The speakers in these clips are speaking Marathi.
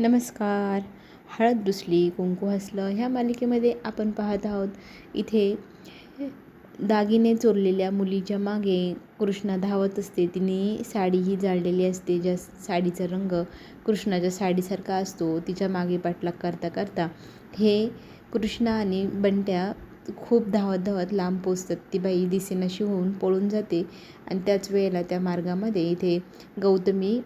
नमस्कार. हळद रुसली कुंकू हसलं ह्या मालिकेमध्ये आपण पाहत आहोत इथे दागिने चोरलेल्या मुलीच्या मागे कृष्णा धावत असते. तिने साडीही जाळलेली असते ज्या साडीचा रंग कृष्णाच्या साडीसारखा असतो. तिच्यामागे पाठलाग करता करता हे कृष्णा आणि बंट्या खूप धावत धावत लांब पोचतात. ती बाई दिसेनाशी होऊन पळून जाते आणि त्याच वेळेला त्या मार्गामध्ये इथे गौतमी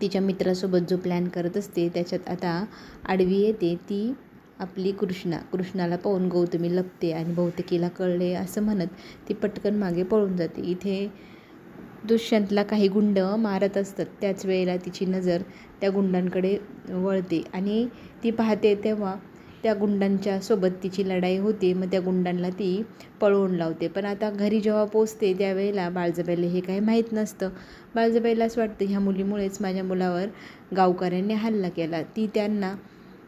तिच्या मित्रासोबत जो प्लॅन करत असते त्याच्यात आता आडवी येते ती आपली कृष्णा. कृष्णाला पाहून गौतमी लपते आणि बहुतेकीला कळले असं म्हणत ती पटकन मागे पळून जाते. इथे दुष्यंतला काही गुंड मारत असतात. त्याच वेळेला तिची नजर त्या गुंडांकडे वळते आणि ती पाहते तेव्हा त्या गुंडांच्या सोबत तिची लढाई होते. मग त्या गुंडांना ती पळवून लावते. पण आता घरी जेव्हा पोचते त्यावेळेला बाळजबाईला हे काही माहीत नसतं. बाळजाबाईला असं वाटतं ह्या मुलीमुळेच माझ्या मुलावर गावकऱ्यांनी हल्ला केला. ती त्यांना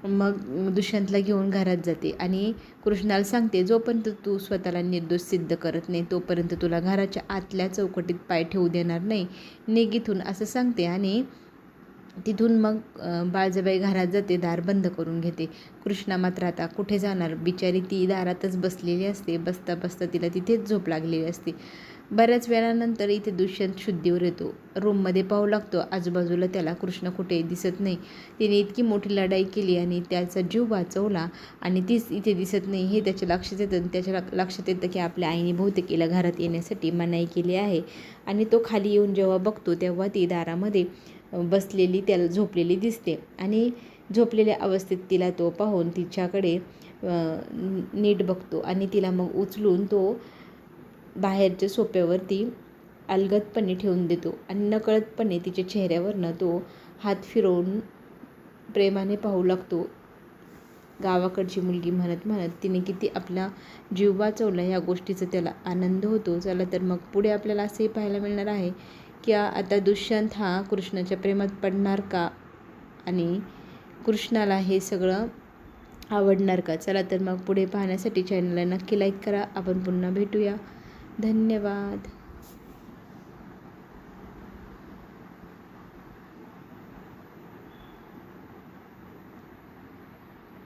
मग दुष्यंतला घेऊन घरात जाते आणि कृष्णाला सांगते जोपर्यंत तू स्वतःला निर्दोष सिद्ध करत नाही तोपर्यंत तुला घराच्या आतल्या चौकटीत पाय ठेवू देणार नाही. निगीतून असं सांगते आणि तिथून मग बाळजबाई घरात जाते दार बंद करून घेते. कृष्णा मात्र आता कुठे जाणार? बिचारी ती दारातच बसलेली असते. बसता बसता तिला तिथेच झोप लागलेली असते. बऱ्याच वेळानंतर इथे दुष्यंत शुद्धीवर येतो. रूममध्ये पाहू लागतो. आजूबाजूला त्याला कृष्ण कुठे दिसत नाही. तिने इतकी मोठी लढाई केली आणि त्याचा जीव वाचवला आणि तीच इथे दिसत नाही. हे त्याच्या लक्षात येतं त्याच्या लक्षात येतं की आपल्या आईने बहुतेकीला घरात येण्यासाठी मनाई केली आहे. आणि तो खाली येऊन जेव्हा बघतो तेव्हा ती दारामध्ये बसलेली त्याला झोपलेली दिसते. आणि झोपलेल्या अवस्थेत तिला तो पाहून तिच्याकडे नीट बघतो आणि तिला मग उचलून तो बाहेरच्या सोप्यावरती अलगदपणे ठेवून देतो आणि नकळतपणे तिच्या चेहऱ्यावरनं तो हात फिरवून प्रेमाने पाहू लागतो. गावाकडची मुलगी म्हणत म्हणत तिने किती आपला जीव वाचवला ह्या गोष्टीचा त्याला आनंद होतो. चला तर मग पुढे आपल्याला असंही पाहायला मिळणार आहे. की आता दुष्यंत हा कृष्णाच्या प्रेमात पडणार का? आणि कृष्णाला हे सगळं आवडणार का? चला तर मग पुढे पाहण्यासाठी चॅनलला नक्की लाईक करा. आपण पुन्हा भेटूया. धन्यवाद.